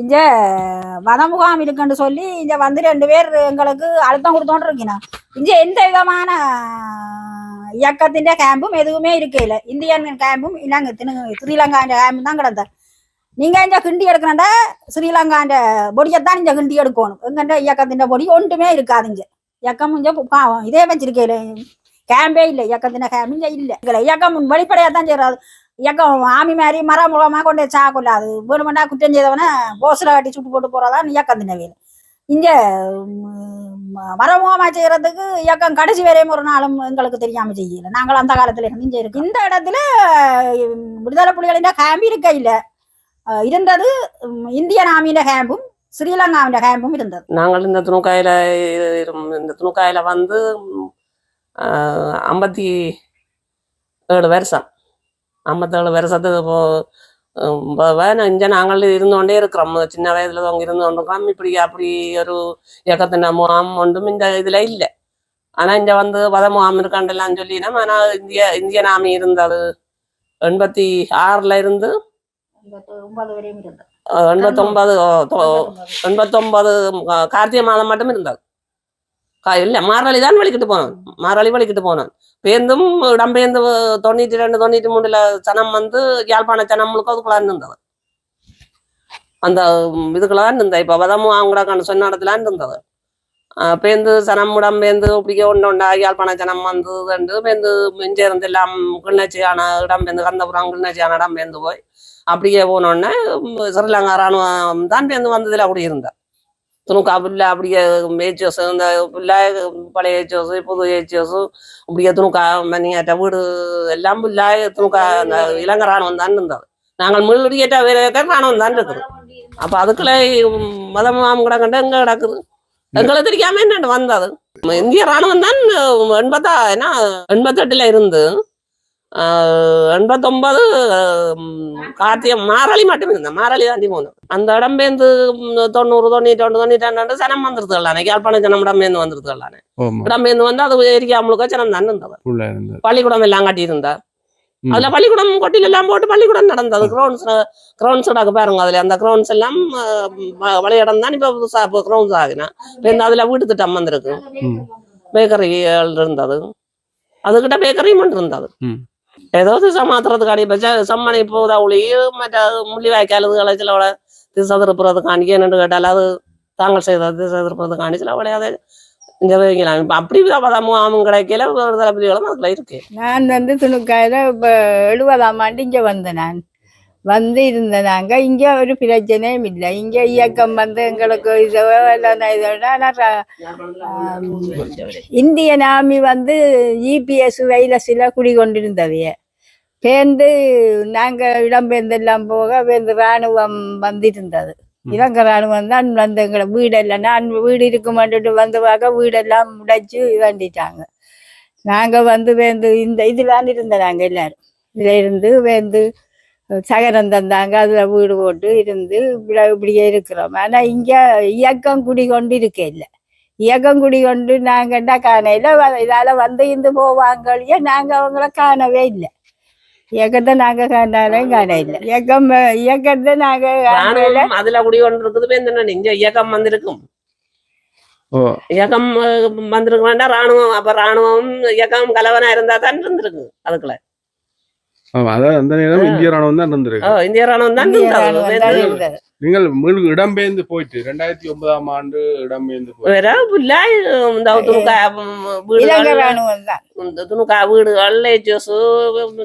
இங்க வனமுகாம் இருக்குன்னு சொல்லி இங்க வந்து ரெண்டு பேர் எங்களுக்கு அழுத்தம் கொடுத்தோண்டு இருக்கீங்க இங்க எந்த விதமான இயக்கத்தின் கேம்பும் எதுவுமே இருக்கையில. இந்தியன் கேம்பும் இலங்கை திரு- ஸ்ரீலங்காண்ட கேம்பும் தான் கிடந்த நீங்க இங்க கிண்டி எடுக்கணுண்டா ஸ்ரீலங்காண்ட பொடியத்தான் இங்க கிண்டி எடுக்கணும். எங்கன்ற இயக்கத்தின் பொடி ஒன்றுமே இருக்காதுங்க இயக்கம் இங்க இதே வச்சிருக்கையில கேம்பே இல்லை இயக்கத்தின கேம்பு இங்க இல்லை. இயக்கம் வெளிப்படையா தான் செய்யறாது இயக்கம் ஆமி மாதிரி மரமுகமா கொண்டு சாக்கொள்ளாது வேணுமெண்டா குற்றம் செய்தவனே போஸில் கட்டி சுட்டு போட்டு போகிறதான் இயக்கம் தினவேல் இங்க மரமுகமா செய்யறதுக்கு இயக்கம் கடைசி வரையும் ஒரு நாளும் எங்களுக்கு தெரியாமல் செய்யல. நாங்கள் அந்த காலத்தில் இருந்து இங்க இந்த இடத்துல விடுதலை புலிகளின் கேம்பு இருக்க இருந்தது இந்தியன் ஆமியின கேம்பும் ஸ்ரீலங்காவின் கேம்பும் இருந்தது. நாங்கள் இந்த துணுக்காயில இந்த துணுக்காயில வந்து ஐம்பத்தி ஏழு வருஷம். வருஷத்துக்கு இப்போ இப்போ வேணும் இங்கே நாங்கள் இருந்தோண்டே இருக்கிறோம் சின்ன வயதுல அவங்க இருந்தோண்டிருக்கோம் இப்படி அப்படி ஒரு இயக்கத்தின் முகாம் ஒன்றும் இந்த இதில் இல்லை ஆனால் இங்கே வந்து வத முகாம் இருக்காண்டெல்லாம் சொல்லினோம் ஆனால் இந்திய இந்திய நாமி இருந்தது எண்பத்தி ஆறில் இருந்து எண்பத்தொன்பது எண்பத்தொன்பது கார்த்திகை மாதம் மட்டும் இருந்தாது இல்ல மாரளி தான் வலிக்கிட்டு போனான் மாரளி வலிக்கிட்டு போனான் பேந்தும் இடம்பெயர்ந்து தொண்ணூற்றி ரெண்டு தொண்ணூத்தி மூணுல சனம் வந்து யாழ்ப்பாண சனம் முழுக்க அதுக்குள்ள இருந்தது. அந்த இதுக்குள்ள தான் இருந்தது. இப்ப வதமும் அவங்க சொன்ன இடத்துல இருந்தது. அஹ் பேந்து சனம் இடம்பெயர்ந்து இப்படிக்கே ஒன்று ஒன்றா யாழ்ப்பாண சனம் வந்து ரெண்டு பேந்து இங்கே இருந்து எல்லாம் கிண்ணச்சியான இடம்பெயர்ந்து கந்தபுரம் கிண்ணச்சியான இடம்பெயர்ந்து போய் அப்படியே போனோடனே ஸ்ரீலங்கா ராணுவம் தான் பேருந்து வந்ததில் அப்படி இருந்தா துணுக்கா புல்ல அப்படியே ஏச்சியோஸ் இந்த பிள்ளை பழைய ஏச்சியோஸ் புது ஏச்சியோஸ் இப்படியே துணுக்கா மணியாட்ட வீடு எல்லாம் பிள்ளை துணுக்கா அந்த இளங்க ராணுவம் தான் இருந்தது. நாங்கள் முள்ளுடியேட்ட வேற ராணுவம் தான் இருக்குது. அப்ப அதுக்குள்ள மதம் கூட கண்டு எங்கே கிடக்குது? எங்களை தெரியாம என்ன வந்தது? இந்திய ராணுவம் தான் எண்பத்தா ஏன்னா எண்பத்தெட்டுல இருந்து எண்பத்தொன்பது கார்த்திகை மாரளி மட்டும் இருந்தேன் மாரளி தாண்டி போனோம் அந்த இடம்பேந்து ம், தொண்ணூறு தொண்ணூற்றி ஒன்று தொண்ணூற்றி ரெண்டு சனம் வந்துருதுகளானே யாழ்ப்பாண ஜனம் இடம்பேந்து வந்துருதுகளானே ஆமா. இடம்பேந்து வந்து அது ஏரியா முழுக்க ஜனம் தான் இருந்தது. பள்ளிக்கூடம் எல்லாம் கட்டி இருந்தா ம். அதுல பள்ளிக்கூடம் கொட்டில எல்லாம் போட்டு பள்ளிக்கூடம் நடந்தது. கிரவுண்ட்ஸ் கிரவுண்ட்ஸ் கிடக்கு பாருங்க அதுல. அந்த கிரவுண்ட்ஸ் எல்லாம் ஆஹ், விளையாடம் தான். இப்ப புதுசா இப்போ கிரவுண்ட்ஸ் ஆகினா அதுல வீட்டு திட்டம் வந்திருக்கு. பேக்கரி இருந்தது. அதுகிட்ட பேக்கரியும் இருந்தது. ഏതോ ஏதோ திசை மாத்துறதுக்காண்டி இப்போ சம்மனை போதா ஒளி மற்ற முள்ளி வாய்க்காலுகளை சில விட திசை திருப்புறதுக்காண்டி என்னன்னு கேட்டால் அது தாங்கள் செய்த திசை திருப்புறதுக்காண்டி சில அதை இந்த வைக்கலாம் இப்போ அப்படி பதமும் கிடைக்கல ஒரு தலை அதுல இருக்கு. நான் வந்து துணுக்காயில இப்போ எழுபதாம் ஆண்டு இங்கே வந்தேன் நான். வந்து இருந்தேன் நாங்கள் இங்கே ஒரு பிரச்சனையும் இல்லை இங்கே இயக்கம் வந்து எங்களுக்கு இதோ இந்தியன் ஆர்மி வந்து ஜிபிஎஸ் வைலஸில் குடிகொண்டிருந்தவைய பேர்ந்து நாங்கள் இடம்பெயர்ந்தெல்லாம் போக பேர்ந்து இராணுவம் வந்திருந்தது இலங்கை இராணுவம் தான் வந்து எங்களை வீடெல்லாம் நான் வீடு இருக்குமான்ட்டு வந்து பார்க்க வீடெல்லாம் உடைச்சு இதாண்டிட்டாங்க நாங்கள் வந்து வேந்து இந்த இதில் இருந்தோம் நாங்கள் எல்லாரும் இதில் இருந்து வேந்து சகரம் தந்தாங்க அதில் வீடு போட்டு இருந்து இப்படி இப்படியே இருக்கிறோம். ஆனால் இங்கே இயக்கம் குடி கொண்டு இருக்க இல்லை. இயக்கம் குடி கொண்டு நாங்கள்டா காணையில் இதால் வந்து இருந்து போவாங்க நாங்கள் அவங்கள காணவே இல்லை. இயக்கத்தை நாங்கள் காணாலும் காண இல்லை இயக்கம் இயக்கத்தை ராணுவம் அதுல குடி கொண்டு இருக்குது இந்த இங்க இயக்கம் வந்திருக்கும். ஓ. இயக்கம் அஹ், வந்திருக்க வேண்டாம் ராணுவம் அப்ப ராணுவம் இயக்கம் கலவனா இருந்தா தான் இருந்திருக்கு அதுக்குள்ள. அதான் அந்த நேரம். இந்திய ராணுவம் தான் இருந்திருக்கு இந்திய ராணுவம் தான் தான் நீங்கள் மீள் இடம்பெயர்ந்து போயிட்டு ரெண்டாயிரத்தி ஒன்பதாம் ஆண்டு இடம்பெயர்ந்து போயிட்டு. வேற புல்லாய் இந்த துணுக்கா வீடுகள் ராணுவம் தான். இந்த துணுக்கா வீடுகள் லேச்சஸ்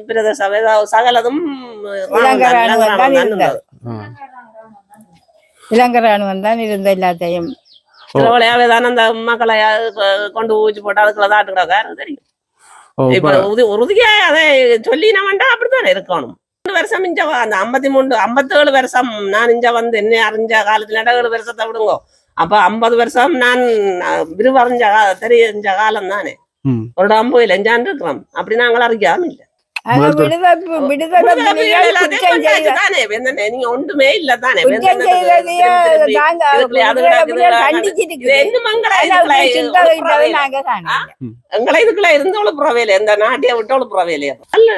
பிரதேச சபை சகலதும் இலங்கை ராணுவம் தான் தான் தான் இருந்த எல்லாத்தையும். தானே அந்த மக்களை கொண்டு ஊச்சி போட்டு அதுக்குள்ள கிடக்காரு தெரியும். இப்ப இப்ப உறுதி- உறுதியா அதை சொல்லி நான் வேண்டாம் அப்படித்தானே இருக்கணும்? மூணு வருஷம் இஞ்ச அந்த ஐம்பத்தி மூணு ஐம்பத்தேழு வருஷம் நான் இஞ்ச வந்து என்ன அறிஞ்ச காலத்துல ஏழு வருஷத்தை விடுங்க. அப்ப ஐம்பது வருஷம் நான் விரிவறிஞ்ச தெரிஞ்ச காலம் தானே. ஒரு ஐம்பதுல எஞ்சாண்டு இருக்கிறோம். அப்படி நாங்கள் அறியாம இல்ல. நீங்க ஒன்றுமே இல்ல தானே. எங்களை இதுக்குள்ள இருந்தவளு புறவையில இந்த நாட்டிய விட்டவளு புறவையில அல்ல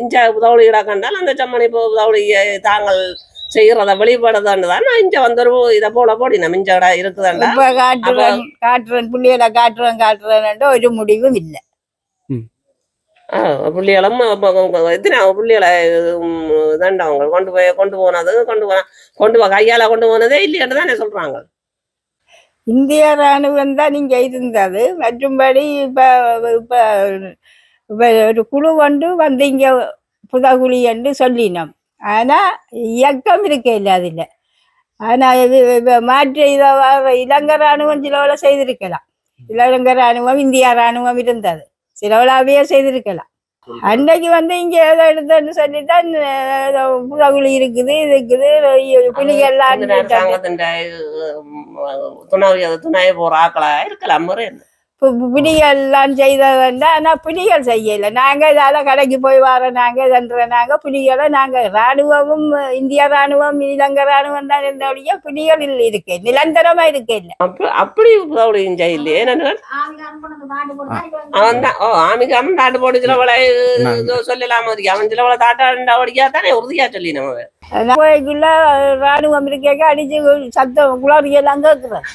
இஞ்ச உதவுளிகளா கண்டால் அந்த சம்மணி இப்போ உதவுளி தாங்கள் செய்யறத வெளிப்படுறதான்னு தான் நான் இங்க வந்து ஒரு இதை போல போடினா மிஞ்சடா இருக்குதாண்டா இப்ப காட்டுறேன் காட்டுறேன் பிள்ளைகளை காட்டுறேன் காட்டுறேன் ஒரு முடிவும் இல்லை பிள்ளைகளும் எத்தனை பிள்ளைகளை இதாண்டா அவங்க கொண்டு போய் கொண்டு போனது கொண்டு போன கொண்டு போ கையால் கொண்டு போனதே இல்லையான்னு தானே சொல்கிறாங்க இந்திய ராணுவம் தான் இங்க இருந்தது மற்றும்படி இப்போ இப்போ இப்ப ஒரு குழு கொண்டு வந்து இங்கே புதகுழி என்று சொல்லினோம் ஆனால் இயக்கம் இருக்க இல்லை அதில் ஆனால் இது மாற்று இதை இலங்கை ராணுவம் சிலவள செய்திருக்கலாம் இலங்கை ராணுவம் இந்தியா ராணுவம் இருந்தது சிலவளாவே செய்திருக்கலாம். அன்னைக்கு வந்து இங்க ஏதோ எடுத்தேன்னு சொல்லித்தான் ஏதோ புதகுழி இருக்குது இருக்குது அரசாங்கத்தின் துணை துணை போற ஆக்களா இருக்கலாம் முறை என்ன. புலிகள்லாம் செய்ததுண்டா. ஆனா புலிகள் செய்யல. நாங்க இதால கடைக்கு போய் வர நாங்க இதன்ற நாங்க புலிகளை நாங்க ராணுவமும் இந்திய ராணுவம் இலங்கை ராணுவம் தான் இருந்தபடியே புலிகள் இல்ல இருக்கு. நிரந்தரமா இருக்கு இல்ல. அப்ப அப்படி புதவுடையும் செய்யலையே. என்னன்னு அவன் தான் ஓ ஆமிக்கு அவன் தாட்டு போட்டு சிலவளை சொல்லலாம இருக்கு அவன் சிலவளை தாட்டாண்டா ஒடிக்கா தானே உறுதியா சொல்லி நம்ம போய்க்குள்ள ராணுவம் இருக்கேக்க அடிச்சு சத்தம் குளறி எல்லாம் கேக்குறோம்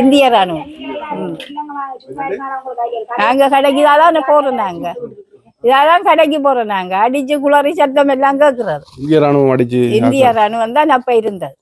இந்திய ராணுவம் நாங்க கடைக்கு தான் போறோம் நாங்க. இதாதான் கடைக்கு போறோம் நாங்க. அடிச்சு குளறி சத்தம் எல்லாம் கேக்குறது இந்திய ராணுவம் அடிச்சு இந்திய ராணுவம் தான் அப்ப இருந்தது.